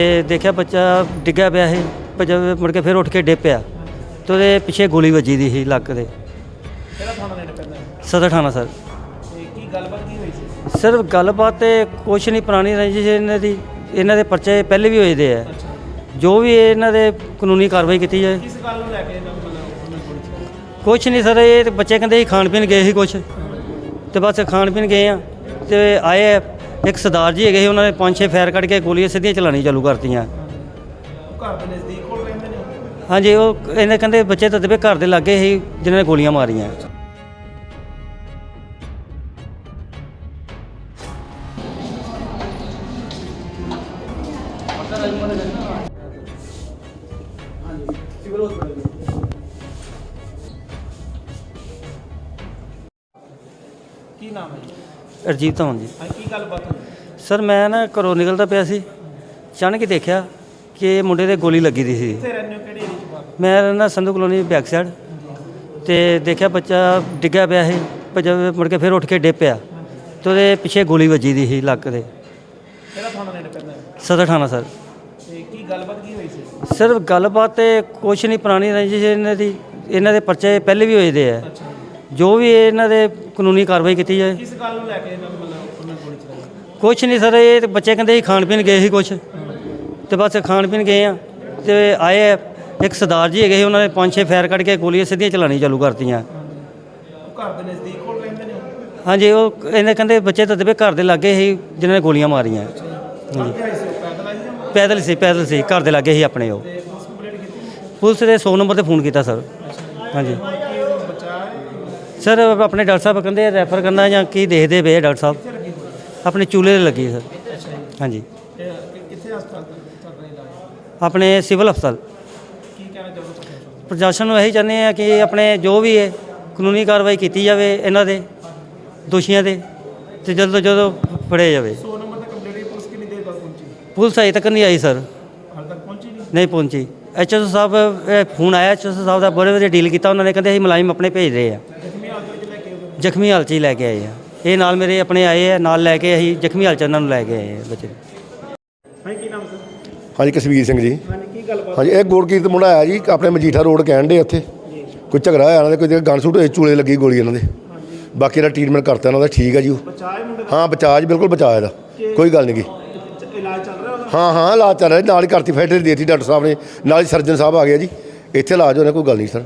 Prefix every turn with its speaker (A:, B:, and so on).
A: ਤੇ ਦੇਖਿਆ ਬੱਚਾ ਡਿੱਗਿਆ ਪਿਆ ਸੀ ਬੱਚਾ ਮੁੜ ਕੇ ਫਿਰ ਉੱਠ ਕੇ ਡਿੱਗ ਪਿਆ ਤੇ ਉਹਦੇ ਪਿੱਛੇ ਗੋਲੀ ਵੱਜੀ ਦੀ ਸੀ ਲੱਕ ਦੇ
B: ਕਿਹੜਾ ਥਾਣਾ ਪੈਂਦਾ?
A: ਸਦਰ ਥਾਣਾ ਸਰ।
B: ਤੇ ਕੀ ਗੱਲਬਾਤ ਕੀ ਹੋਈ ਸੀ?
A: ਸਰ ਗੱਲਬਾਤ ਤੇ ਕੁਛ ਨਹੀਂ ਪੁਰਾਣੀ ਰੰਜਿਸ਼ ਇਹਨਾਂ ਦੀ ਇਹਨਾਂ ਦੇ ਪਰਚੇ ਪਹਿਲੇ ਵੀ ਹੋਏ ਦੇ ਆ। ਜੋ ਵੀ ਇਹਨਾਂ ਦੇ ਕਾਨੂੰਨੀ ਕਾਰਵਾਈ ਕੀਤੀ ਜਾਏ।
B: ਕਿਸ ਗੱਲ ਨੂੰ ਲੈ ਕੇ ਇਹਨਾਂ ਨੂੰ ਮਤਲਬ ਉਹਨਾਂ ਕੋਲ ਸੀ?
A: ਕੁਛ ਨਹੀਂ ਸਰ ਇਹ ਤੇ ਬੱਚੇ ਕਹਿੰਦੇ ਸੀ ਖਾਣ ਪੀਣ ਗਏ ਸੀ ਕੁਛ। ਤੇ ਬਸ ਖਾਣ ਪੀਣ ਗਏ ਆ ਤੇ ਆਏ ਆ, ਇੱਕ ਸਰਦਾਰ ਜੀ ਹੈਗੇ ਸੀ ਉਹਨਾਂ ਨੇ ਪੰਜ ਛੇ ਫਾਇਰ ਕੱਢ ਕੇ ਗੋਲੀਆਂ ਸਿੱਧੀਆਂ ਚਲਾਣੀ ਚਾਲੂ ਕਰਤੀਆਂ।
B: ਉਹ ਘਰ ਦੇ ਨਜ਼ਦੀਕ ਕੋਲ ਰਹਿੰਦੇ ਨੇ
A: ਹਾਂਜੀ ਉਹ ਇਹਨੇ ਕਹਿੰਦੇ ਬੱਚੇ ਤਾਂ ਦਵੇ ਘਰ ਦੇ ਲਾਗੇ ਸੀ ਜਿਨ੍ਹਾਂ ਨੇ ਗੋਲੀਆਂ ਮਾਰੀਆਂ।
B: ਸਿਵਲ ਹਸਪੀਟਲ ਕੀ ਨਾਮ ਹੈ ਜੀ?
A: ਅਰਜੀਤ ਧਵਨ ਜੀ।
B: ਹਾਂ ਕੀ ਗੱਲਬਾਤ ਹੋਈ?
A: ਸਰ ਮੈਂ ਨਾ ਘਰੋਂ ਨਿਕਲਦਾ ਪਿਆ ਸੀ। ਅਚਾਨਕ ਹੀ ਦੇਖਿਆ ਕਿ ਮੁੰਡੇ ਦੇ ਗੋਲੀ ਲੱਗੀ ਦੀ ਸੀ।
B: ਕਿੱਥੇ ਰਹਿੰਦੇ ਹੋ? ਕਿਹੜੇ ਏਰੀਆ 'ਚ ਬਾਤ
A: ਮੈਂ ਰਹਿੰਦਾ ਸੰਧੂ ਕਲੋਨੀ ਬੈਕ ਸਾਈਡ ਤੇ ਦੇਖਿਆ ਬੱਚਾ ਡਿੱਗਿਆ ਪਿਆ ਸੀ। ਬੱਚਾ ਮੁੜ ਕੇ ਫਿਰ ਉੱਠ ਕੇ ਡਿੱਗ ਪਿਆ। ਤੇ ਉਹਦੇ ਪਿੱਛੇ ਗੋਲੀ ਵੱਜੀ ਦੀ ਸੀ ਲੱਕ ਦੇ।
B: ਕਿਹੜਾ ਥਾਣਾ ਨੇੜੇ ਪੈਂਦਾ ਹੈ?
A: ਸਦਰ ਥਾਣਾ ਸਰ।
B: ਤੇ ਕੀ ਗੱਲਬਾਤ ਕੀ ਹੋਈ ਸੀ?
A: ਸਰ ਗੱਲਬਾਤ ਤੇ ਕੁਛ ਨਹੀਂ ਪੁਰਾਣੀ ਰੰਜਿਸ਼ ਇਹਨਾਂ ਦੀ ਇਹਨਾਂ ਦੇ ਪਰਚੇ ਪਹਿਲੇ ਵੀ ਹੋਏ ਦੇ ਆ।
B: ਅੱਛਾ।
A: ਜੋ ਵੀ ਇਹਨਾਂ ਦੇ ਕਾਨੂੰਨੀ ਕਾਰਵਾਈ ਕੀਤੀ ਜਾਏ।
B: ਕਿਸ ਗੱਲ ਨੂੰ ਲੈ ਕੇ ਇਹਨਾਂ ਨੂੰ ਮਤਲਬ ਉਹਨਾਂ ਕੋਲ ਚਲਾਈ?
A: ਕੁਛ ਨਹੀਂ ਸਰ ਇਹ ਤੇ ਬੱਚੇ ਕਹਿੰਦੇ ਸੀ ਖਾਣ ਪੀਣ ਗਏ ਸੀ ਕੁਛ। ਤੇ ਬਸ ਖਾਣ ਪੀਣ ਗਏ ਆ। ਤੇ ਆਏ ਆ, ਇੱਕ ਸਰਦਾਰ ਜੀ ਹੈਗੇ ਸੀ ਉਹਨਾਂ ਨੇ ਪੰਜ ਛੇ ਫਾਇਰ ਕੱਢ ਕੇ ਗੋਲੀਆਂ ਸਿੱਧੀਆਂ ਚਲਾਣੀ ਚਾਲੂ ਕਰਤੀਆਂ।
B: ਉਹ ਘਰ ਦੇ ਨਜ਼ਦੀਕ ਕੋਲ ਰਹਿੰਦੇ ਨੇ
A: ਹਾਂਜੀ ਉਹ ਇਹਨੇ ਕਹਿੰਦੇ ਬੱਚੇ ਤਾਂ ਦਵੇ ਘਰ ਦੇ ਲਾਗੇ ਸੀ ਜਿਨ੍ਹਾਂ ਨੇ ਗੋਲੀਆਂ ਮਾਰੀਆਂ।
B: ਸੀ ਉਹ? ਪੈਦਲ ਆਏ ਸੀ ਜਾਂ-
A: ਪੈਦਲ ਸੀ ਪੈਦਲ ਸੀ ਘਰ ਦੇ ਲਾਗੇ ਸੀ ਆਪਣੇ ਉਹ।
B: ਤੇ ਪੁਲਿਸ ਕੰਪਲੇਂਟ ਕੀਤੀ?
A: ਪੁਲਿਸ ਦੇ 100 ਨੰਬਰ ਤੇ ਫੋਨ ਕੀਤਾ ਸਰ। ਹਾਂਜੀ। ਸਰ ਆਪਣੇ ਡਾਕਟਰ ਸਾਹਿਬ ਕਹਿੰਦੇ ਰੈਫਰ ਕਰਨਾ ਜਾਂ ਕੀ ਦੇਖਦੇ ਪਏ ਆ ਡਾਕਟਰ ਸਾਹਿਬ? ਆਪਣੇ ਚੂਲੇ ਦੇ ਲੱਗੀ ਸਰ। ਹਾਂਜੀ।
B: ਕਿੱਥੇ ਹਸਪਤਾਲ ਇਲਾਜ
A: ਆਪਣੇ ਸਿਵਲ ਹਸਪਤਾਲ।
B: ਕੀ ਕਹਿਣਾ
A: ਪ੍ਰਸ਼ਾਸਨ ਨੂੰ ਇਹੀ ਚਾਹੁੰਦੇ ਆ ਕਿ ਆਪਣੇ ਜੋ ਵੀ ਹੈ ਕਾਨੂੰਨੀ ਕਾਰਵਾਈ ਕੀਤੀ ਜਾਵੇ ਇਹਨਾਂ ਦੇ ਦੋਸ਼ੀਆਂ ਦੇ ਤੇ ਜਲਦ ਤੋਂ ਜਲਦ ਫੜੇ ਜਾਵੇ।
B: 100 ਨੰਬਰ ਤੇ ਕੰਪਲੇਂਟ ਪੁਲਿਸ ਕਿੰਨੀ ਦੇਰ ਬਾਅਦ ਪਹੁੰਚੀ?
A: ਪੁਲਿਸ ਅਜੇ ਤੱਕ ਨਹੀਂ ਆਈ ਸਰ।
B: ਹਾਲ ਤੱਕ ਪਹੁੰਚੀ ਨਹੀਂ?
A: ਨਹੀਂ ਪਹੁੰਚੀ। ਐਚਐਸ ਸਾਹਿਬ ਫੋਨ ਆਇਆ ਐਚਐਸ ਸਾਹਿਬ ਦਾ ਬੜੇ ਵਧੀਆ ਡੀਲ ਕੀਤਾ ਉਹਨਾਂ ਨੇ ਕਹਿੰਦੇ ਅਸੀਂ ਮੁਲਾਜ਼ਮ ਆਪਣੇ ਭੇਜ ਰਹੇ ਆ
B: ਜ਼ਖਮੀ ਹਾਲਤ ਵਿੱਚ ਲੈ ਕੇ ਆਏ
A: ਜ਼ਖਮੀ ਹਾਲਤ 'ਚ ਹੀ ਲੈ ਕੇ ਆਏ ਆ। ਇਹ ਨਾਲ ਮੇਰੇ ਆਪਣੇ ਆਏ ਆ ਨਾਲ ਲੈ ਕੇ ਅਸੀਂ ਜ਼ਖਮੀ ਹਾਲਤ 'ਚ ਉਹਨਾਂ ਨੂੰ ਲੈ ਕੇ ਆਏ ਆ ਬੱਚੇ
B: ਹਾਂ ਕੀ ਨਾਮ ਸਰ?
C: ਹਾਂਜੀ ਕਸ਼ਮੀਰ ਸਿੰਘ ਜੀ।
B: ਹਾਂਜੀ ਕੀ ਗੱਲਬਾਤ?
C: ਹਾਂਜੀ ਇਹ ਗੋਲਕੀਰਤ ਮੁੰਡਾ ਆਇਆ ਜੀ ਆਪਣੇ ਮਜੀਠਾ ਰੋਡ ਕਹਿਣ ਦੇ ਉੱਥੇ। ਕੋਈ ਝਗੜਾ ਹੋਇਆ ਇਹਨਾਂ ਦੇ ਕੋਈ ਗਨ ਸੂਟ ਹੋਏ ਚੂਲੇ ਲੱਗੀ ਗੋਲੀ ਇਹਨਾਂ ਦੇ। ਬਾਕੀ ਦਾ ਟ੍ਰੀਟਮੈਂਟ ਕਰਤਾ ਇਹਨਾਂ ਦਾ ਠੀਕ ਹੈ ਜੀ ਉਹ।
B: ਦਾ?
C: ਹਾਂ ਬਚਾਅ ਜੀ ਬਿਲਕੁਲ ਬਚਾਅ ਇਹਦਾ। ਕੋਈ ਗੱਲ ਨਹੀਂ ਗੀ।
B: ਚ- ਇਲਾਜ ਚੱਲ ਰਿਹਾ ਉਹਦਾ?
C: ਹਾਂ ਹਾਂ ਇਲਾਜ ਚੱਲ ਰਿਹਾ ਨਾਲ ਹੀ ਕਰਤੀ ਫੈਟਰੀ ਦੇਤੀ ਡਾਕਟਰ ਸਾਹਿਬ ਨੇ। ਨਾਲ ਹੀ ਸਰਜਨ ਸਾਹਿਬ ਆ ਗਏ ਜੀ। ਇੱਥੇ ਇਲਾਜ ਹੋਣਾ ਕੋਈ ਗੱਲ ਨਹੀਂ ਸਰ।